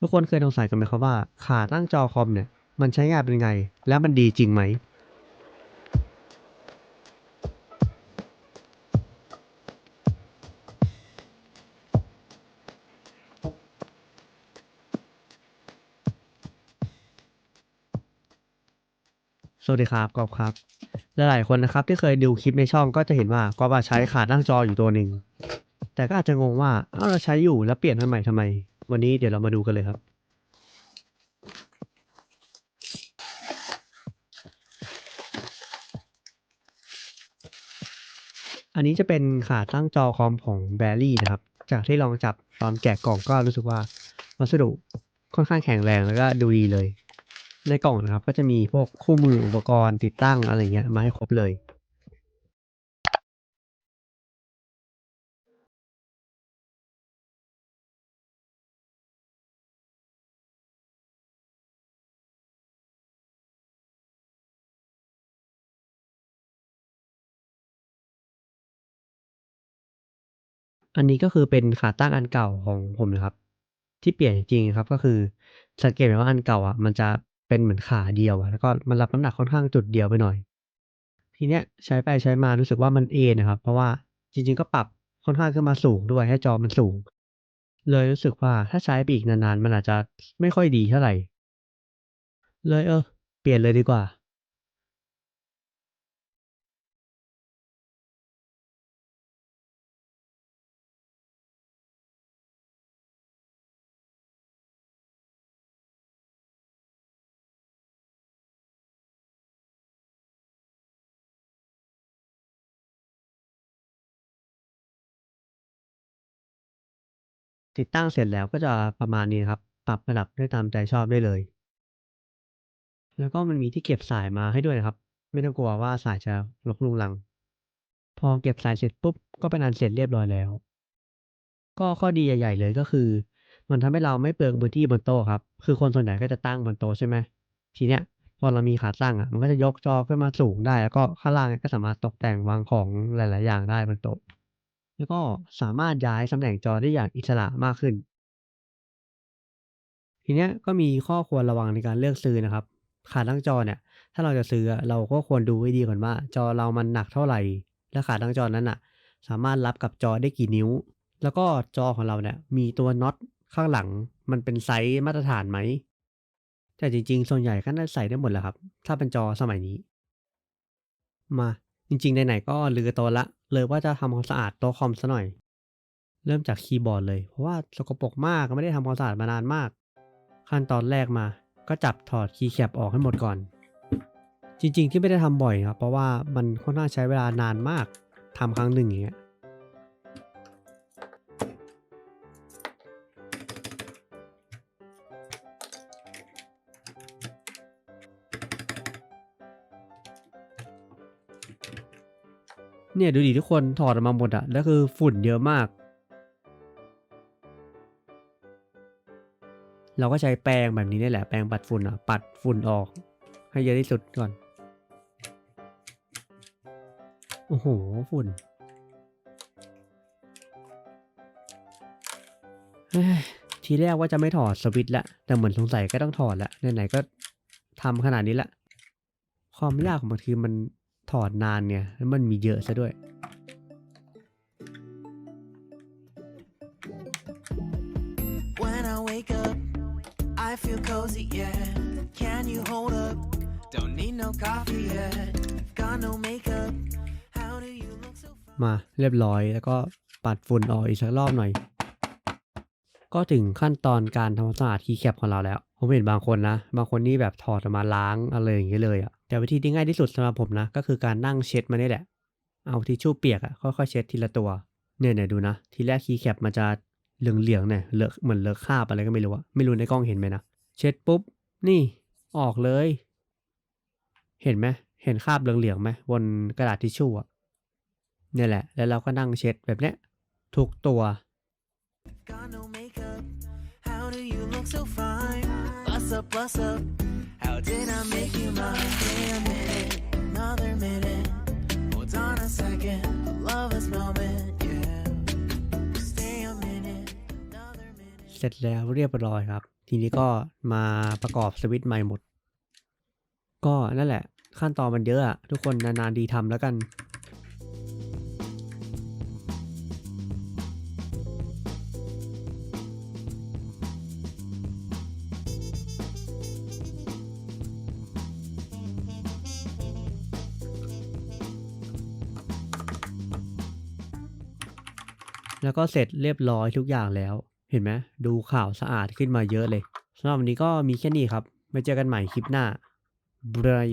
ทุกคนเคยสงสัยกันไหมครับว่าขาตั้งจอคอมเนี่ย มันใช้งานเป็นไง แล้วมันดีจริงไหม สวัสดีครับกอบครับ หลายๆคนนะครับที่เคยดูคลิปในช่องก็จะเห็นว่ากอบใช้ขาตั้งจออยู่ตัวหนึ่ง แต่ก็อาจจะงงว่า เอ้าเราใช้อยู่แล้วเปลี่ยนทำไมทำไม วันนี้เดี๋ยวเรามาดูกันเลยครับ อันนี้จะเป็นขาตั้งจอคอมของแบรี่นะครับ จากที่ลองจับตอนแกะกล่องก็รู้สึกว่าวัสดุค่อนข้างแข็งแรงแล้วก็ดูดีเลย ในกล่องนะครับ ก็จะมีพวกคู่มืออุปกรณ์ติดตั้งอะไรเงี้ยมาให้ครบเลย อันนี้ก็คือเป็นขาตั้งอันเก่าของผมนะครับ ที่เปลี่ยนจริงๆครับ ก็คือสังเกตว่าอันเก่าอะ มันจะเป็นเหมือนขาเดียวแล้วก็มันรับน้ำหนักค่อนข้างจุดเดียวไปหน่อย ทีเนี้ยใช้ไปใช้มารู้สึกว่ามันเอนนะครับ เพราะว่าจริง ๆ ก็ปรับค่อนข้างขึ้นมาสูงด้วยให้จอมันสูง เลยรู้สึกว่าถ้าใช้ไปอีกนานๆมันอาจจะไม่ค่อยดีเท่าไหร่ เลยเออ เปลี่ยนเลยดีกว่า ติดตั้งเสร็จแล้วก็จะประมาณนี้ครับ ปรับระดับได้ตามใจชอบได้เลย แล้วก็มันมีที่เก็บสายมาให้ด้วยนะครับ ไม่ต้องกลัวว่าสายจะรกรุงรัง พอเก็บสายเสร็จปุ๊บก็เป็นอันเสร็จเรียบร้อยแล้ว ก็ข้อดีใหญ่ ๆ เลยก็คือ มันทำให้เราไม่เปลืองพื้นที่บนโต๊ะครับ คือคนส่วนใหญ่ก็จะตั้งบนโต๊ะใช่ไหมทีเนี้ยพอเรามีขาตั้งอะมันก็จะยกจอขึ้นมาสูงได้ แล้วก็ข้างล่างก็สามารถตกแต่งวางของหลาย ๆ อย่างได้บนโต๊ะ แล้วก็สามารถย้ายตำแหน่งจอได้อย่างอิสระมากขึ้น ทีเนี้ยก็มีข้อควรระวังในการเลือกซื้อนะครับ ขาตั้งจอเนี่ย ถ้าเราจะซื้อเราก็ควรดูให้ดีก่อนว่า จอเรามันหนักเท่าไหร่ และขาตั้งจอนั้นน่ะ สามารถรับกับจอได้กี่นิ้ว แล้วก็จอของเราเนี่ยมีตัวน็อตข้างหลัง มันเป็นไซส์มาตรฐานไหมแต่จริงๆ ส่วนใหญ่ก็น่าใส่ได้หมดแหละครับ ถ้าเป็นจอสมัยนี้ มา จริงๆไหนๆก็ลือโต๊ะละ เลยว่าจะทำความสะอาดโต๊ะคอมซะหน่อย เริ่มจากคีย์บอร์ดเลย เพราะว่าสกปรกมากไม่ได้ทำความสะอาดมานานมาก ขั้นตอนแรกมา ก็จับถอดคีย์แคปออกให้หมดก่อน จริง ๆ ที่ไม่ได้ทำบ่อยครับเพราะว่ามันค่อนข้างใช้เวลานานมากทำครั้งหนึ่งอย่างเงี้ย เนี่ยดูดิทุกคนถอดออกมาหมดอะแล้วคือฝุ่นเยอะมาก เราก็ใช้แปรงแบบนี้นี่แหละแปรงปัดฝุ่นอะปัดฝุ่นออก ให้เยอะที่สุดก่อน โอ้โหฝุ่นทีแรกว่าจะไม่ถอดสวิตละแต่เหมือนสงสัยก็ต้องถอดละไหนๆก็ทำขนาดนี้ละความยากของมันคือมัน ถอดนานเนี่ยแล้วมันมีเยอะซะด้วย When I wake up, I feel cozy, yeah. Can you hold up? Don't need no coffee yet. Got no makeup. How do you look so fine? มาเรียบร้อยแล้วก็ปัดฝุ่นออกอีกสักรอบหน่อย ก็ถึงขั้นตอนการทำความสะอาดคีย์แคปของเราแล้ว ผมเห็นบางคนนะ บางคนนี่แบบถอดออกมาล้างอะไรอย่างเงี้ยเลยอะ แต่วิธีที่ง่ายที่สุดสำหรับผมนะ ก็คือการนั่งเช็ดมันนี่แหละ เอาทิชชู่เปียกอะค่อยๆเช็ดทีละตัว เนี่ยเนี่ยดูนะ ทีแรกคีย์แคปมันจะเหลืองๆเนี่ยเลอะเหมือนเลอะคราบอะไรก็ไม่รู้อะไม่รู้ในกล้องเห็นไหมนะ เช็ดปุ๊บ นี่ออกเลย เห็นไหมเห็นคราบเหลืองๆไหมบนกระดาษทิชชู่อะเนี่ยแหละ แล้วเราก็นั่งเช็ดแบบเนี้ยทุกตัว Bust up, bust up. How did I make you mine? Stay a minute, another minute. Hold on a second. I love this moment, yeah. Stay a minute, another minute. เสร็จแล้วเรียบร้อยครับ ทีนี้ก็มาประกอบสวิตช์ใหม่หมด ก็นั่นแหละ ขั้นตอนมันเยอะอะทุกคนนานๆดีทำแล้วกัน แล้วก็เสร็จเรียบร้อยทุกอย่างแล้ว เห็นไหมดูข่าวสะอาดขึ้นมาเยอะเลยสำหรับวันนี้ก็มีแค่นี้ครับไว้เจอกันใหม่คลิปหน้าบาย